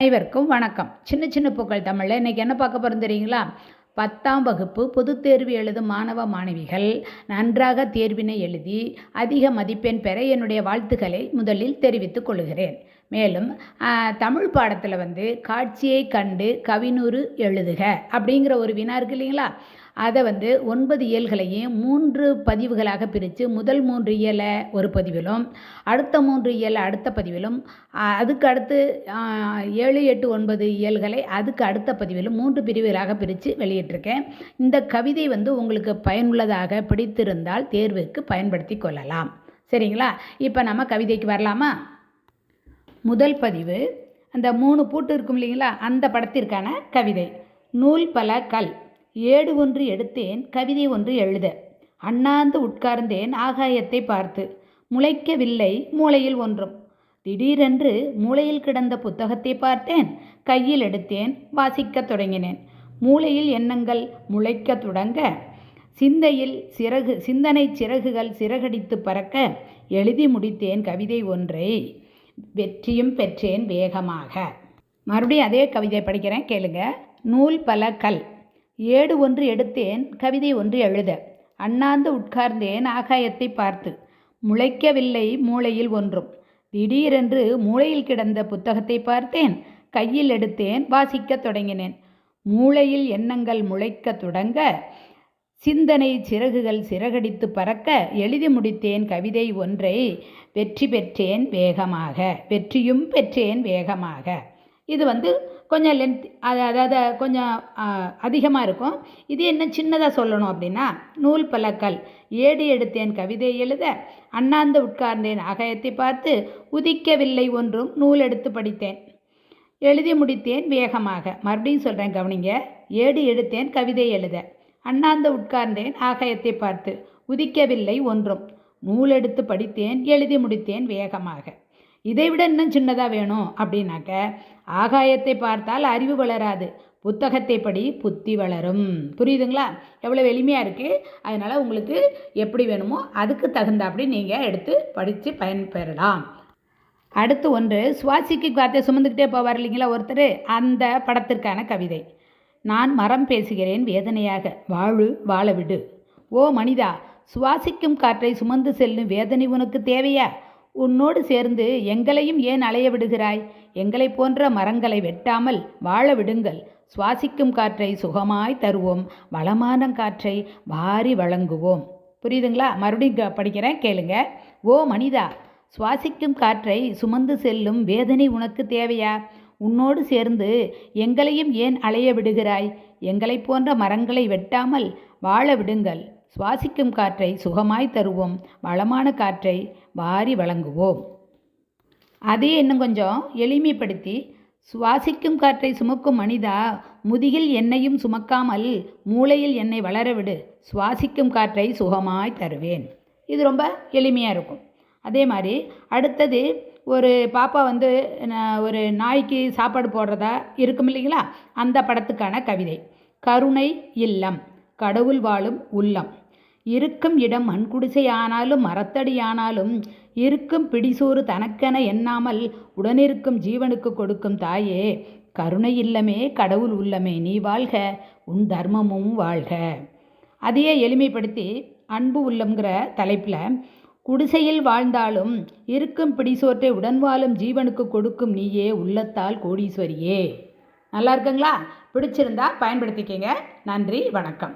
அனைவருக்கும் வணக்கம். சின்ன சின்ன பூக்கள் தமிழில். இன்றைக்கி என்ன பார்க்க போகிறோம் தெரியுங்களா? பத்தாம் வகுப்பு பொதுத் தேர்வு எழுதும் மாணவ மாணவிகள் நன்றாக தேர்வினை எழுதி அதிக மதிப்பெண் பெற என்னுடைய வாழ்த்துக்களை முதலில் தெரிவித்துக் கொள்கிறேன். மேலும் தமிழ் பாடத்தில் வந்து காட்சியை கண்டு கவினூறு எழுதுக அப்படிங்கிற ஒரு வினா இருக்கு இல்லைங்களா? அதை வந்து ஒன்பது இயல்களையும் மூன்று பதிவுகளாக பிரித்து முதல் மூன்று இயலை ஒரு பதிவிலும் அடுத்த மூன்று இயலை அடுத்த பதிவிலும் அதுக்கு அடுத்து ஏழு எட்டு ஒன்பது இயல்களை அதுக்கு அடுத்த பதிவிலும் மூன்று பிரிவுகளாக பிரித்து வெளியிட்டிருக்கேன். இந்த கவிதை வந்து உங்களுக்கு பயனுள்ளதாக பிடித்திருந்தால் தேர்வுக்கு பயன்படுத்தி கொள்ளலாம். சரிங்களா? இப்போ நம்ம கவிதைக்கு வரலாமா? முதல் பதிவு. அந்த மூணு பூட்டு இருக்கும் இல்லைங்களா? அந்த படத்திற்கான கவிதை. நூல் பல கல். ஏடு ஒன்று எடுத்தேன் கவிதை ஒன்று எழுத. அண்ணாந்து உட்கார்ந்தேன் ஆகாயத்தை பார்த்து. முளைக்கவில்லை மூளையில் ஒன்றும். திடீரென்று மூளையில் கிடந்த புத்தகத்தை பார்த்தேன் கையில் எடுத்தேன் வாசிக்கத் தொடங்கினேன். மூளையில் எண்ணங்கள் முளைக்க தொடங்க சிந்தையில் சிறகு சிந்தனை சிறகுகள் சிறகடித்து பறக்க எழுதி முடித்தேன் கவிதை ஒன்றை. வெற்றியும் பெற்றேன் வேகமாக. மறுபடியும் அதே கவிதை படிக்கிறேன் கேளுங்க. நூல் பல கல். ஏடு ஒன்று எடுத்தேன் கவிதை ஒன்று எழுத. அண்ணாந்து உட்கார்ந்தேன் ஆகாயத்தை பார்த்து. முளைக்கவில்லை மூளையில் ஒன்றும். திடீரென்று மூளையில் கிடந்த புத்தகத்தை பார்த்தேன் கையில் எடுத்தேன் வாசிக்கத் தொடங்கினேன். மூளையில் எண்ணங்கள் முளைக்க தொடங்க சிந்தனை சிறகுகள் சிறகடித்து பறக்க எழுதி முடித்தேன் கவிதை ஒன்றை. வெற்றி பெற்றேன் வேகமாக. வெற்றியும் பெற்றேன் வேகமாக. இது வந்து கொஞ்சம் லென்த் அதாவது கொஞ்சம் அதிகமாக இருக்கும். இது என்ன சின்னதாக சொல்லணும் அப்படின்னா நூல் பலக்கல். ஏடு எடுத்தேன் கவிதை எழுத. அண்ணாந்து உட்கார்ந்தேன் ஆகாயத்தை பார்த்து உதிக்கவில்லை ஒன்றும் நூல் எடுத்து படித்தேன். எழுதி முடித்தேன் வேகமாக. மறுபடியும் சொல்கிறேன் கவனிங்க. ஏடு எடுத்தேன் கவிதை எழுத. அண்ணாந்து உட்கார்ந்தேன். ஆகாயத்தை பார்த்து உதிக்கவில்லை ஒன்றும். நூல் எடுத்து படித்தேன் எழுதி முடித்தேன் வேகமாக. இதைவிட இன்னும் சின்னதாக வேணும் அப்படின்னாக்க ஆகாயத்தை பார்த்தால் அறிவு வளராது. புத்தகத்தை படி புத்தி வளரும். புரியுதுங்களா? எவ்வளோ எளிமையாக இருக்குது அதனால் உங்களுக்கு எப்படி வேணுமோ அதுக்கு தகுந்தாப்படி நீங்கள் எடுத்து படித்து பயன்பெறலாம் அடுத்து ஒன்று சுவாசிக்கு காற்றை சுமந்துக்கிட்டே போவார் இல்லைங்களா ஒருத்தர்? அந்த படத்திற்கான கவிதை. நான் மரம் பேசுகிறேன் வேதனையாக. வாழு வாழவிடு. ஓ மனிதா சுவாசிக்கும் காற்றை சுமந்து செல்லும் வேதனை உனக்கு தேவையா? உன்னோடு சேர்ந்து எங்களையும் ஏன் அலைய விடுகிறாய்? எங்களை போன்ற மரங்களை வெட்டாமல் வாழ விடுங்கள். சுவாசிக்கும் காற்றை சுகமாய் தருவோம். வளமான காற்றை வாரி வழங்குவோம். புரியுதுங்களா? மறுபடியும் படிக்கிறேன் கேளுங்க. ஓ மனிதா சுவாசிக்கும் காற்றை சுமந்து செல்லும் வேதனை உனக்கு தேவையா? உன்னோடு சேர்ந்து எங்களையும் ஏன் அலைய விடுகிறாய்? எங்களை போன்ற மரங்களை வெட்டாமல் வாழ விடுங்கள். சுவாசிக்கும் காற்றை சுகமாய் தருவோம். வளமான காற்றை வாரி வழங்குவோம். அதே இன்னும் கொஞ்சம் எளிமைப்படுத்தி சுவாசிக்கும் காற்றை சுமக்கும் மனிதா முதுகில் என்னையும் சுமக்காமல் மூளையில் என்னை வளரவிடு சுவாசிக்கும் காற்றை சுகமாய் தருவேன். இது ரொம்ப எளிமையாக இருக்கும். அதே மாதிரி அடுத்தது ஒரு பாப்பா வந்து ஒரு நாய்க்கு சாப்பாடு போடுறதா இருக்கும் இல்லைங்களா? அந்த படத்துக்கான கவிதை. கருணை இல்லம் கடவுள் வாழும் உள்ளம். இருக்கும் இடம் மண்குடிசை ஆனாலும் மரத்தடி ஆனாலும் இருக்கும் பிடிசோறு தனக்கென எண்ணாமல் உடனிருக்கும் ஜீவனுக்கு கொடுக்கும் தாயே கருணை இல்லமே கடவுள் உள்ளமே நீ வாழ்க உன் தர்மமும் வாழ்க அதையே எளிமைப்படுத்தி அன்பு உள்ளம்ங்கிற தலைப்பில் குடிசையில் வாழ்ந்தாலும் இருக்கும் பிடிசோற்றை உடன் வாழும் ஜீவனுக்கு கொடுக்கும் நீயே உள்ளத்தால் கோடீஸ்வரியே. நல்லா இருக்குங்களா? பிடிச்சிருந்தா பயன்படுத்திக்கங்க. நன்றி வணக்கம்.